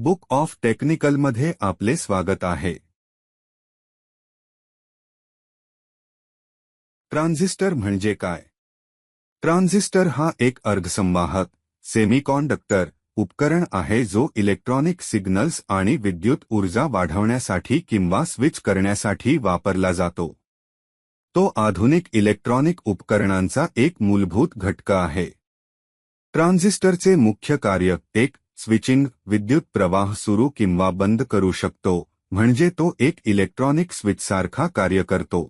Book of टेक्निकलमध्ये आपले स्वागत आहे. ट्रान्झिस्टर म्हणजे काय? ट्रान्झिस्टर हा एक अर्धसंवाहक सेमीकॉन्डक्टर उपकरण आहे जो इलेक्ट्रॉनिक सिग्नल्स आणि विद्युत ऊर्जा वाढवण्यासाठी किंवा स्विच करण्यासाठी वापरला जातो. तो आधुनिक इलेक्ट्रॉनिक उपकरणांचा एक मूलभूत घटक आहे. ट्रान्झिस्टरचे मुख्य कार्य एक स्विचिंग विद्युत प्रवाह सुरू किंवा बंद करू शकतो म्हणजे तो एक इलेक्ट्रॉनिक स्विचसारखा कार्य करतो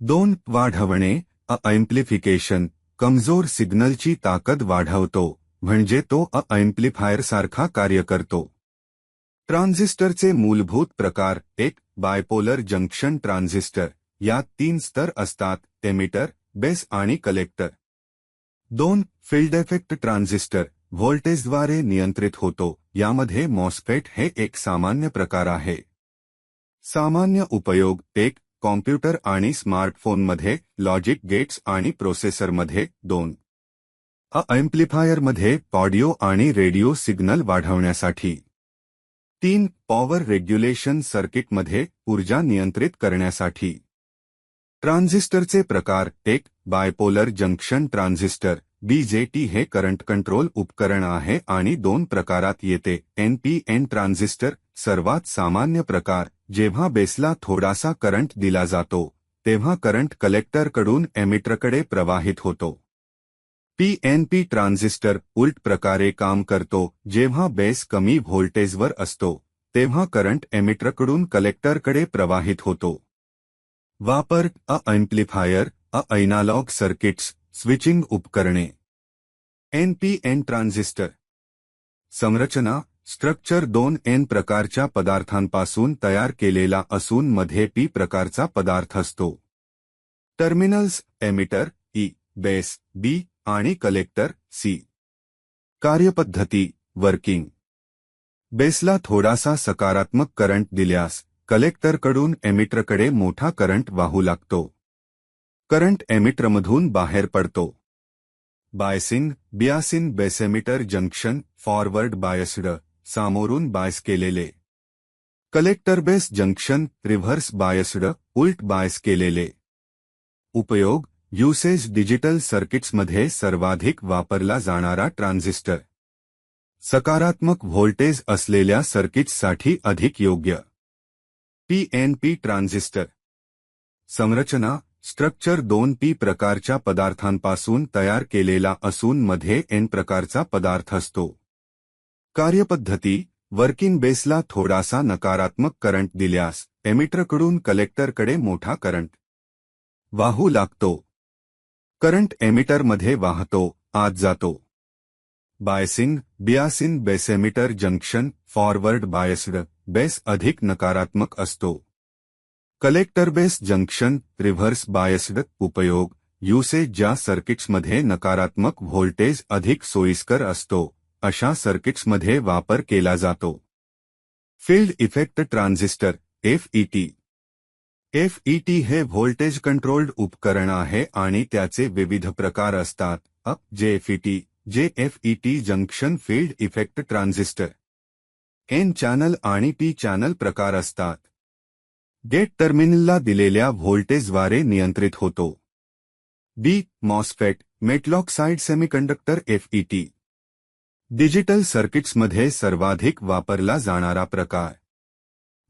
दोन वाढवणे अम्प्लिफिकेशन कमज़ोर सिग्नलची ताकद वाढवतो म्हणजे तो अम्प्लिफायर सारखा कार्य करतो ट्रान्झिस्टरचे मूलभूत प्रकार एक बायपोलर जंक्शन ट्रान्झिस्टर यात तीन स्तर असतात एमिटर बेस आणि कलेक्टर दोन फिल्ड इफ़ेक्ट ट्रान्झिस्टर व्होल्टेजद्वारे नियंत्रित होतो यामध्ये मॉस्फेट हे एक सामान्य प्रकार आहे. सामान्य उपयोग एक कॉम्प्युटर आणि स्मार्टफोनमध्ये, लॉजिक गेट्स आणि प्रोसेसरमध्ये, दोन. अम्प्लिफायरमध्ये ऑडिओ आणि रेडिओ सिग्नल वाढवण्यासाठी. तीन, पॉवर रेग्युलेशन सर्किटमध्ये, ऊर्जा नियंत्रित करण्यासाठी. ट्रान्झिस्टरचे प्रकार एक बायपोलर जंक्शन ट्रान्झिस्टर बीजेटी हे, करंट कंट्रोल उपकरण आहे आणि दोन प्रकारात येते. एनपीएन ट्रान्झिस्टर, सर्वात सामान्य प्रकार, जेव्हा बेसला थोडासा करंट दिला जातो, तेव्हा करंट कलेक्टरकडून एमिटरकडे प्रवाहित होतो. पीएनपी ट्रान्झिस्टर, उलट प्रकारे काम करतो, जेव्हा बेस कमी व्होल्टेजवर असतो, तेव्हा करंट एमिटरकडून कलेक्टरकडे प्रवाहित होतो. वापर अम्प्लिफायर अनालॉग सर्किट्स स्विचिंग उपकरणे. NPN transistor. संरचना स्ट्रक्चर दोन एन प्रकारच्या पदार्थांपासून तयार केलेला असून मध्ये पी प्रकारचा पदार्थ असतो. Terminals emitter E base B आणि कलेक्टर सी कार्यपद्धती वर्किंग. बेसला थोडासा सकारात्मक करंट दिल्यास कलेक्टरकडून एमिटरकडे मोठा करंट वाहू लागतो. करंट एमिटरमधून बाहेर पडतो. Biasing biasing base emitter junction, forward biased, सामोरून bias केलेले. Collector base junction, reverse biased, उल्ट बायस केलेले. उपयोग, युसेज डिजिटल सर्किट्समध्ये सर्वाधिक वापरला जाणारा ट्रान्झिस्टर. सकारात्मक व्होल्टेज असलेल्या सर्किट्ससाठी अधिक योग्य. PNP transistor. संरचना स्ट्रक्चर दोन पी प्रकारच्या पदार्थांपासून तयार केलेला असून मध्ये एन प्रकारचा पदार्थ असतो. कार्यपद्धती वर्किंग बेसला थोडासा नकारात्मक करंट दिल्यास एमिटरकडून कलेक्टरकडे मोठा करंट वाहू लागतो. करंट एमिटरमध्ये वाहतो आत जातो. Biasing biasing base emitter junction forward biased base अधिक नकारात्मक असतो. Collector base junction reverse biased उपयोग युसेज ज्या सर्किट्समध्ये नकारात्मक व्होल्टेज अधिक सोयीस्कर असतो, अशा सर्किट्समध्ये वापर केला जातो. Field effect transistor FET FET हे व्होल्टेज कंट्रोल्ड उपकरण आहे आणि त्याचे विविध प्रकार असतात, अ JFET JFET junction field effect transistor. N channel आणि पी चॅनल प्रकार असतात. गेट टर्मिनलला दिलेल्या व्होल्टेजद्वारे नियंत्रित होतो. B MOSFET metal oxide semiconductor FET digital सर्किट्समध्ये सर्वाधिक वापरला जाणारा प्रकार.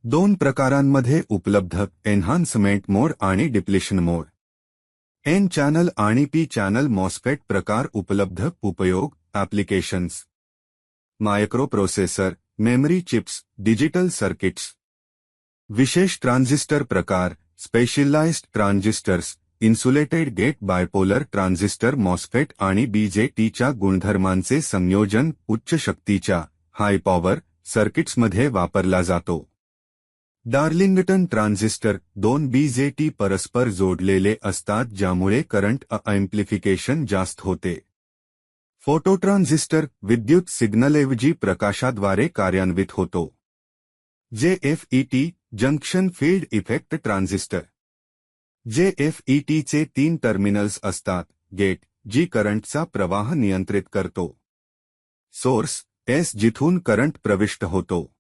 दोन प्रकारांमध्ये उपलब्ध एन्हान्समेंट मोड आणि डिप्लेशन मोड एन चॅनल आणि पी चॅनल मॉस्फेट प्रकार उपलब्ध उपयोग applications microprocessor memory chips digital circuits विशेष ट्रांजिस्टर प्रकार specialized transistors insulated gate bipolar transistor MOSFET आणि बीजेटीच्या गुणधर्मांचे संयोजन उच्च शक्तीच्या हाय पॉवर सर्किट्समध्ये वापरला जातो. डार्लिंगटन ट्रान्झिस्टर दोन बीजेटी परस्पर जोडलेले असतात ज्यामुळे करंट अम्प्लिफिकेशन जास्त होते. फ़ोटो ट्रान्झिस्टर विद्युत सिग्नलऐवजी प्रकाशाद्वारे कार्यान्वित होतो. JFET junction field effect transistor. जेएफईटीचे तीन टर्मिनल्स असतात गेट जी करंटचा प्रवाह नियंत्रित करतो. सोर्स एस जिथून करंट प्रविष्ट होतो.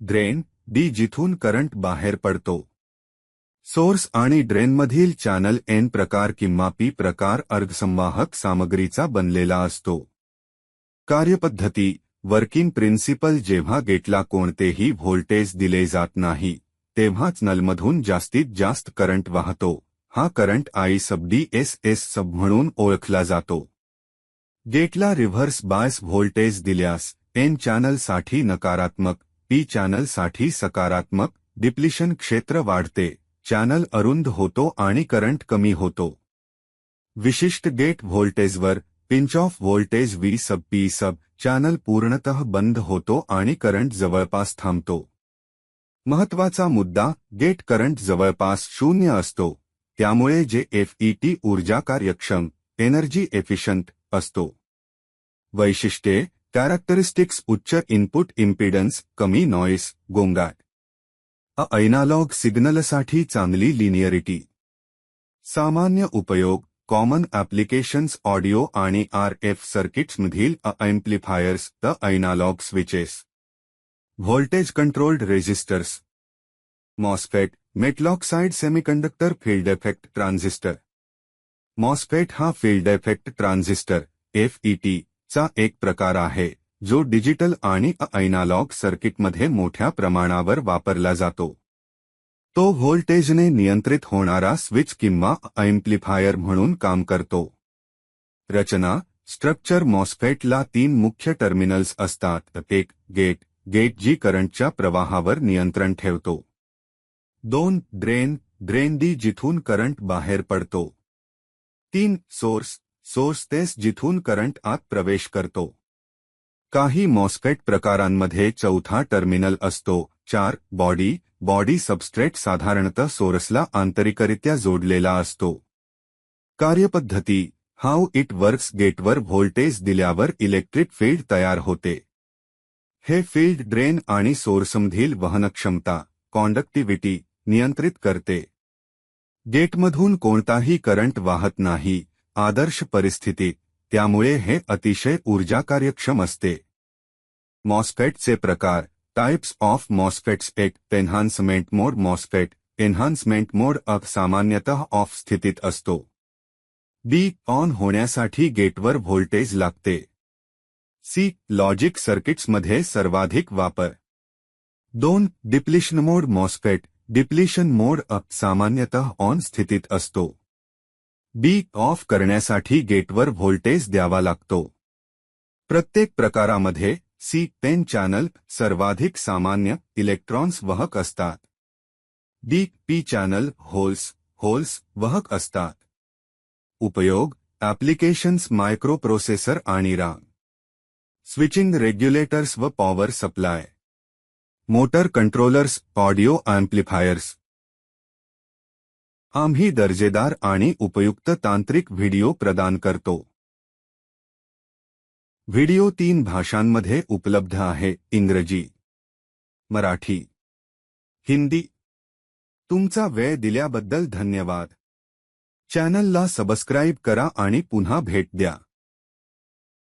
ड्रेन डी जिथून करंट बाहेर पडतो. सोर्स आणि ड्रेनमधील चॅनल एन प्रकार किंवा पी प्रकार अर्धसंवाहक सामग्रीचा बनलेला असतो. कार्यपद्धती वर्किंग प्रिन्सिपल जेव्हा गेटला कोणतेही व्होल्टेज दिले जात नाही, तेव्हाच नलमधून जास्तीत जास्त करंट वाहतो. हा करंट आय सब डी एस एस सब म्हणून ओळखला जातो. गेटला रिव्हर्स बायस व्होल्टेज दिल्यास एन चॅनलसाठी नकारात्मक पी चॅनलसाठी सकारात्मक, डिप्लिशन क्षेत्र वाढते, चॅनल अरुंद होतो आणि करंट कमी होतो. विशिष्ट गेट व्होल्टेजवर pinch off voltage V sub P sub channel पूर्णतः बंद होतो आणि करंट जवळपास थांबतो. महत्त्वाचा मुद्दा गेट करंट जवळपास शून्य असतो. त्यामुळे जे एफईटी ऊर्जा कार्यक्षम एनर्जी एफिशंट असतो. वैशिष्ट्ये कॅरेक्टरिस्टिक्स उच्च इनपुट इम्पिडन्स कमी नॉईस गोंगाट. अ ऐनालॉग सिग्नलसाठी चांगली लिनियरिटी सामान्य उपयोग कॉमन ॲप्लिकेशन्स ऑडिओ आणि आर एफ़ सर्किट्समधील अ amplifiers the analog switches voltage controlled resistors MOSFET metal oxide semiconductor field effect transistor MOSFET हा फ़ील्ड इफ़ेक्ट ट्रान्झिस्टर एफईटी चा एक प्रकार आहे, जो डिजिटल आणि ऐनालॉग सर्किटमध्ये मोठ्या प्रमाणावर वापरला जातो. तो व्होल्टेजने नियंत्रित होणारा स्विच किंवा एम्प्लिफायर म्हणून काम करतो. रचना स्ट्रक्चर मॉस्फेटला तीन मुख्य टर्मिनल्स असतात एक गेट गेट जी करंटच्या प्रवाहावर नियंत्रण ठेवतो. दोन ड्रेन ड्रेन दी जिथून करंट बाहेर पडतो. तीन सोर्स सोर्स तेस जिथून करंट आत प्रवेश करतो. काही मॉस्फेट प्रकारांमध्ये चौथा टर्मिनल असतो चार बॉडी बॉडी सबस्ट्रेट साधारणतः सोर्सला आंतरिकरित्या जोडलेला असतो. कार्यपद्धती हाऊ इट वर्क्स गेटवर व्होल्टेज दिल्यावर इलेक्ट्रिक फ़ील्ड तयार होते. हे फ़ील्ड ड्रेन आणि सोर्समधील वहनक्षमता कॉन्डक्टिव्हिटी नियंत्रित करते. गेटमधून कोणताही करंट वाहत नाही, आदर्श परिस्थितीत त्यामुळे हे अतिशय ऊर्जा कार्यक्षम असते मॉस्फेटचे प्रकार टाइप्स ऑफ़ मॉस्फेट्स एक enhancement mode MOSFET enhancement mode up सामान्यतः ऑफ़ स्थितीत असतो. बी ऑन होण्यासाठी गेटवर व्होल्टेज लागते. सी लॉजिक सर्किट्समध्ये सर्वाधिक वापर. दोन depletion mode MOSFET depletion mode up सामान्यतः ऑन असतो. बी ऑफ़ करण्यासाठी गेटवर व्होल्टेज द्यावा लागतो. प्रत्येक प्रकारामध्ये सी पेन चॅनल सर्वाधिक सामान्य इलेक्ट्रॉन्स वाहक असतात। D P channel holes holes वाहक असतात। उपयोग ॲप्लिकेशन्स मायक्रोप्रोसेसर आणि रांग स्विचिंग रेग्युलेटर्स व power supply. Motor controllers, audio amplifiers. आम्ही दर्जेदार आणि उपयुक्त तांत्रिक व्हिडिओ प्रदान करतो। व्हिडिओ तीन भाषांमध्ये उपलब्ध आहे, इंग्रजी, मराठी, हिंदी. तुमचा वेळ दिल्याबद्दल धन्यवाद. चॅनलला सबस्क्राईब करा आणि पुन्हा भेट द्या.